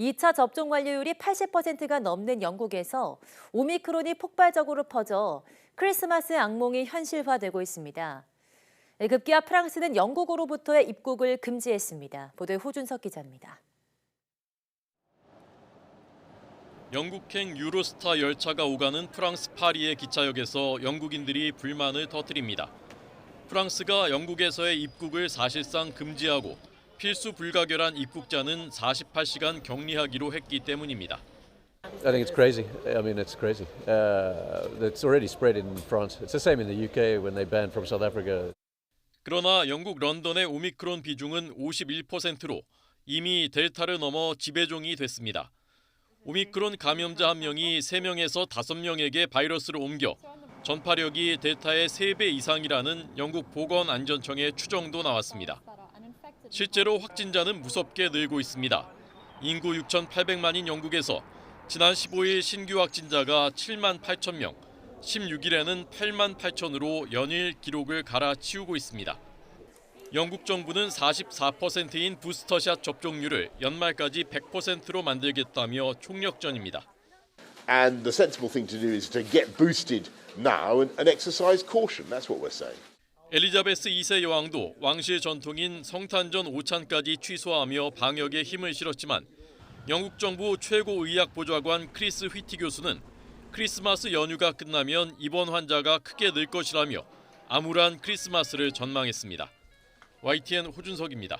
2차 접종 완료율이 80%가 넘는 영국에서 오미크론이 폭발적으로 퍼져 크리스마스 악몽이 현실화되고 있습니다. 급기야 프랑스는 영국으로부터의 입국을 금지했습니다. 보도에 호준석 기자입니다. 영국행 유로스타 열차가 오가는 프랑스 파리의 기차역에서 영국인들이 불만을 터뜨립니다. 프랑스가 영국에서의 입국을 사실상 금지하고 필수 불가결한 입국자는 48시간 격리하기로 했기 때문입니다. I think it's crazy. I mean, it's crazy. Uh, it's already spread in France. It's the same in the UK when they banned from South Africa. 그러나 영국 런던의 오미크론 비중은 51%로 이미 델타를 넘어 지배종이 됐습니다. 오미크론 감염자 한 명이 3명에서 5명에게 바이러스를 옮겨 전파력이 델타의 3배 이상이라는 영국 보건안전청의 추정도 나왔습니다. 실제로 확진자는 무섭게 늘고 있습니다. 인구 6,800만인 영국에서 지난 15일 신규 확진자가 7만 8천 명, 16일에는 8만 8천으로 연일 기록을 갈아치우고 있습니다. 영국 정부는 44%인 부스터샷 접종률을 연말까지 100%로 만들겠다며 총력전입니다. And the sensible thing to do is to get boosted now and, exercise caution. That's what we're saying. 엘리자베스 2세 여왕도 왕실 전통인 성탄전 오찬까지 취소하며 방역에 힘을 실었지만 영국 정부 최고 의학 보좌관 크리스 휘티 교수는 크리스마스 연휴가 끝나면 입원 환자가 크게 늘 것이라며 암울한 크리스마스를 전망했습니다. YTN 호준석입니다.